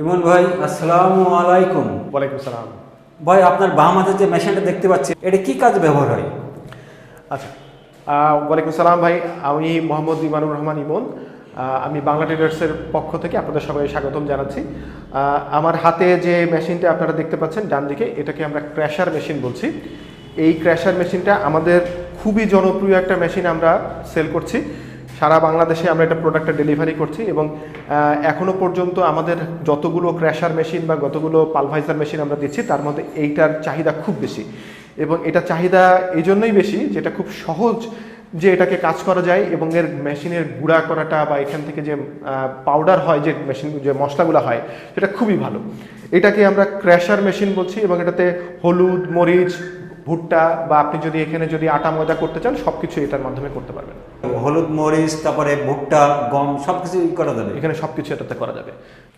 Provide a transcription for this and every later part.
ইমন ভাই আসসালামু আলাইকুম। ওয়ালাইকুম সালাম। ভাই আপনার বাম হাতে যে মেশিনটা দেখতে পাচ্ছি এটা কি কাজে ব্যবহার হয়? আচ্ছা ওয়ালাইকুম সালাম ভাই আমি মোহাম্মদ ইমানুর রহমান ইমন। আমি বাংলা ট্রেডার্সের পক্ষ থেকে আপনাদের সবাই স্বাগতম জানাচ্ছি। আমার হাতে যে মেশিনটা আপনারা দেখতে পাচ্ছেন ডান দিকে এটাকে আমরা ক্র্যাশার মেশিন বলছি। এই ক্র্যাশার মেশিনটা আমাদের খুবই জনপ্রিয় একটা মেশিন আমরা সেল করছি। সারা বাংলাদেশে আমরা এটা প্রোডাক্টটা ডেলিভারি করছি এবং আহ, এখনও পর্যন্ত আমাদের যতগুলো ক্র্যাশার মেশিন বা যতগুলো পালভাইজার মেশিন আমরা দিচ্ছি তার মধ্যে এইটার চাহিদা খুব বেশি। এবং এটা চাহিদা এই জন্যই বেশি যেটা খুব সহজ যে এটাকে কাজ করা যায় এবং এর মেশিনের গুঁড়া করাটা বা এখান থেকে যে পাউডার হয় যে মেশিন যে মশলাগুলো হয় সেটা খুবই ভালো। এটাকে আমরা ক্র্যাশার মেশিন বলছি এবং এটাতে হলুদ মরিচ ভুট্টা বা আপনি যদি এখানে যদি আটা ময়দা করতে চান সব কিছু এটার মাধ্যমে করতে পারবেন। হলুদ মরিচ তারপরে ভুট্টা গম সব কিছু করা যাবে? এখানে সব কিছু এটাতে করা যাবে।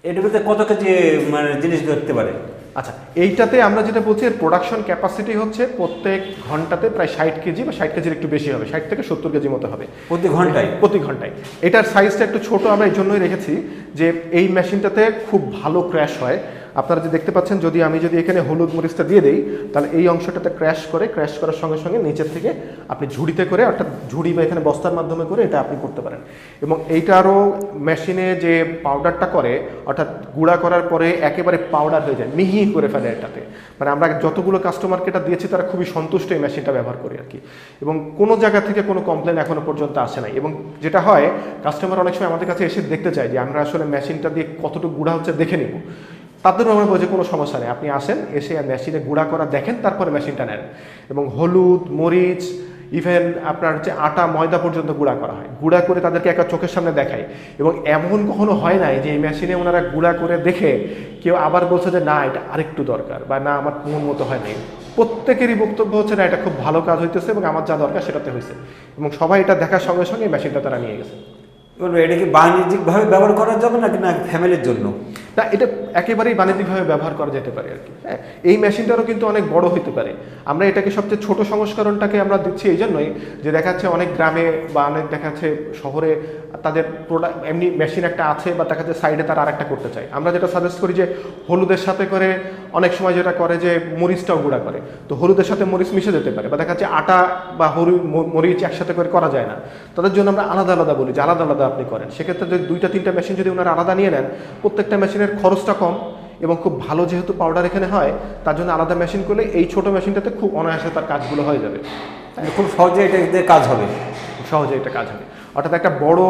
এটার ভিতরে কত কেজি মানে জিনিস ধরতে পারে? আচ্ছা এইটাতে আমরা যেটা বলছি এর প্রোডাকশন ক্যাপাসিটি হচ্ছে প্রত্যেক ঘন্টাতে প্রায় ষাট কেজি বা ষাট কেজির একটু বেশি হবে ষাট থেকে সত্তর কেজি মতো হবে। প্রতি ঘন্টায়? প্রতি ঘন্টায়। এটার সাইজটা একটু ছোট আমরা এই জন্যই রেখেছি যে এই মেশিনটাতে খুব ভালো ক্র্যাশ হয়। আপনারা যে দেখতে পাচ্ছেন, যদি আমি যদি এখানে হলুদ মরিচটা দিয়ে দিই, তাহলে এই অংশটাতে ক্র্যাশ করে ক্র্যাশ করার সঙ্গে সঙ্গে নিচের থেকে আপনি ঝুড়িতে করে, অর্থাৎ ঝুড়ি বা এখানে বস্তার মাধ্যমে করে এটা আপনি করতে পারেন। এবং এইটারও মেশিনে যে পাউডারটা করে, অর্থাৎ গুঁড়া করার পরে একেবারে পাউডার হয়ে যায়, মিহি করে ফেলে এটাতে। মানে আমরা যতগুলো কাস্টমারকে এটা দিয়েছি, তারা খুবই সন্তুষ্ট এই মেশিনটা ব্যবহার করি আর কি। এবং কোনো জায়গা থেকে কোনো কমপ্লেন এখনও পর্যন্ত আসে নাই। এবং যেটা হয় কাস্টমার অনেক সময় আমাদের কাছে এসে দেখতে চায় যে, আমরা আসলে মেশিনটা দিয়ে কতটুকু গুঁড়া হচ্ছে দেখে নিব। তাদের আমরা বলছি কোনো সমস্যা নেই। আপনি আসেন, এসে মেশিনে গুঁড়া করা দেখেন, তারপরে মেশিনটা নেন। এবং হলুদ, মরিচ ইভেন আপনার হচ্ছে আটা, ময়দা পর্যন্ত গুঁড়া করা হয়। গুঁড়া করে তাদেরকে একটা চোখের সামনে দেখায়। এবং এমন কখনো হয় নাই যে এই মেশিনে ওনারা গুঁড়া করে দেখে কেউ আবার বলছে যে, না, এটা আরেকটু দরকার বা, না, আমার মন মতো হয় নাই। প্রত্যেকেরই বক্তব্য হচ্ছে, না, এটা খুব ভালো কাজ হইতেছে এবং আমার যা দরকার সেটাতে হয়েছে এবং সবাই এটা দেখার সঙ্গে সঙ্গে মেশিনটা তারা নিয়ে গেছে। এটা কি বাণিজ্যিকভাবে ব্যবহার করা যাবে নাকি না ফ্যামিলির জন্য? না, এটা একেবারেই বাণিজ্যিকভাবে ব্যবহার করা যেতে পারে আর কি। হ্যাঁ এই মেশিনটারও কিন্তু অনেক বড় হতে পারে। আমরা এটাকে সবচেয়ে ছোট সংস্করণটাকে আমরা দিচ্ছি এই জন্যই যে দেখাচ্ছে অনেক গ্রামে বা অনেক দেখাচ্ছে শহরে তাদের প্রোডাক্ট এমনি মেশিন একটা আছে বা দেখা যাচ্ছে সাইডে তারা আরেকটা করতে চায়। আমরা যেটা সাজেস্ট করি যে হলুদের সাথে করে অনেক সময় যেটা করে যে মরিচটাও গুঁড়া করে। তো হলুদের সাথে মরিচ মিশে যেতে পারে বা দেখা যাচ্ছে আটা বা হলু মরিচ একসাথে করে করা যায় না। তাদের জন্য আমরা আলাদা আলাদা বলি যে আলাদা আলাদা আপনি করেন। সেক্ষেত্রে যদি দুইটা তিনটা মেশিন যদি ওনারা আলাদা নিয়ে নেন প্রত্যেকটা মেশিনের খরচটা কম এবং খুব ভালো যেহেতু পাউডার এখানে হয় তার জন্য আলাদা মেশিন করলে এই ছোট মেশিনটাতে খুব অনায়াসে তার কাজগুলো হয়ে যাবে। খুব সহজে এটা দিয়ে কাজ হবে। খুব সহজে এটা কাজ হবে। অর্থাৎ একটা বড়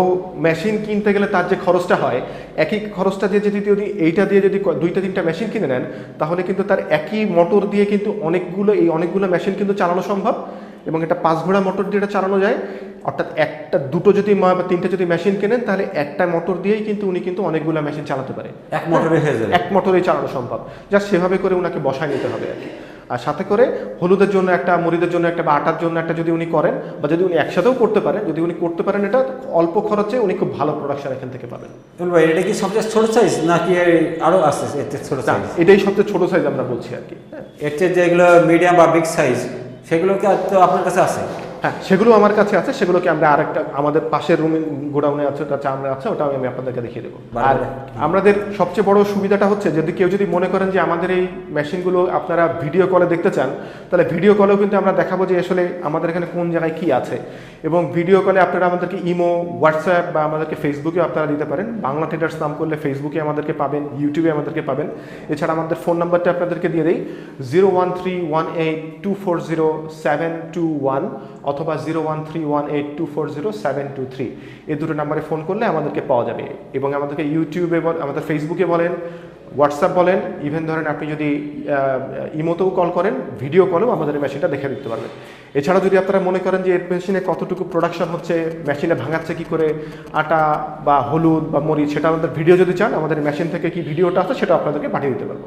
মেশিন কিনতে গেলে তার যে খরচটা হয় একই খরচটা দিয়ে যদি যদি এইটা দিয়ে যদি দুইটা তিনটা মেশিন কিনে নেন তাহলে কিন্তু তার একই মোটর দিয়ে কিন্তু অনেকগুলো এই অনেকগুলো মেশিন কিন্তু চালানো সম্ভব এবং এটা পাঁচ ঘোড়া মোটর দিয়ে এটা চালানো যায়। অর্থাৎ একটা দুটো যদি বা তিনটা যদি মেশিন কেনেন তাহলে একটা মোটর দিয়েই কিন্তু উনি কিন্তু অনেকগুলো মেশিন চালাতে পারে। এক মোটরে এক মোটরেই চালানো সম্ভব। যা সেভাবে করে ওনাকে বসায় নিতে হবে আর কি। আর সাথে করে হলুদের জন্য একটা মরিদের জন্য একটা বা আটার জন্য একটা যদি উনি করেন বা যদি উনি একসাথেও করতে পারেন যদি উনি করতে পারেন এটা অল্প খরচে উনি খুব ভালো প্রোডাকশন এখান থেকে পাবেন। ভাই এটা কি সবচেয়ে ছোট সাইজ নাকি আরও আছে ছোট সাইজ এটাই সবচেয়ে ছোট সাইজ আমরা বলছি আর কি। এর চেয়ে যেগুলো মিডিয়াম বা বিগ সাইজ সেগুলো কি আর তো আপনার কাছে আছে? হ্যাঁ সেগুলো আমার কাছে আছে সেগুলোকে আমরা আরেকটা আমাদের পাশের রুমে গোডাউনে আছে ওটা আমরা আছে ওটা আমি আপনাদেরকে দেখিয়ে দেবো। আর আমাদের সবচেয়ে বড় সুবিধাটা হচ্ছে যদি কেউ যদি মনে করেন যে আমাদের এই মেশিনগুলো আপনারা ভিডিও কলে দেখতে চান তাহলে ভিডিও কলেও কিন্তু আমরা দেখাবো যে আসলে আমাদের এখানে কোন জায়গায় কি আছে। এবং ভিডিও কলে আপনারা আমাদেরকে ইমো হোয়াটসঅ্যাপ বা আমাদেরকে ফেসবুকে আপনারা দিতে পারেন। বাংলা ট্রেডার্স নাম করলে ফেসবুকে আমাদেরকে পাবেন ইউটিউবে আমাদেরকে পাবেন। এছাড়া আমাদের ফোন নাম্বারটা আপনাদেরকে দিয়ে দেই zero one three one eight two four zero seven two one অথবা zero one three one eight two four zero seven two three এই দুটো নাম্বারে ফোন করলে আমাদেরকে পাওয়া যাবে এবং আমাদেরকে ইউটিউবে আমাদের ফেসবুকে বলেন, হোয়াটসঅ্যাপ বলেন, ইভেন ধরেন আপনি যদি ইমোতেও কল করেন, ভিডিও কলেও আমাদের মেশিনটা দেখে দিতে পারবেন। এছাড়া যদি আপনারা মনে করেন যে এর মেশিনে কতটুকু প্রোডাকশন হচ্ছে, মেশিনে ভাঙাচ্ছে কি করে, আটা বা হলুদ বা মরিচ, সেটা আমাদের ভিডিও যদি চান, আমাদের মেশিন থেকে কি ভিডিওটা আছে, সেটা আপনাদেরকে পাঠিয়ে দিতে পারব।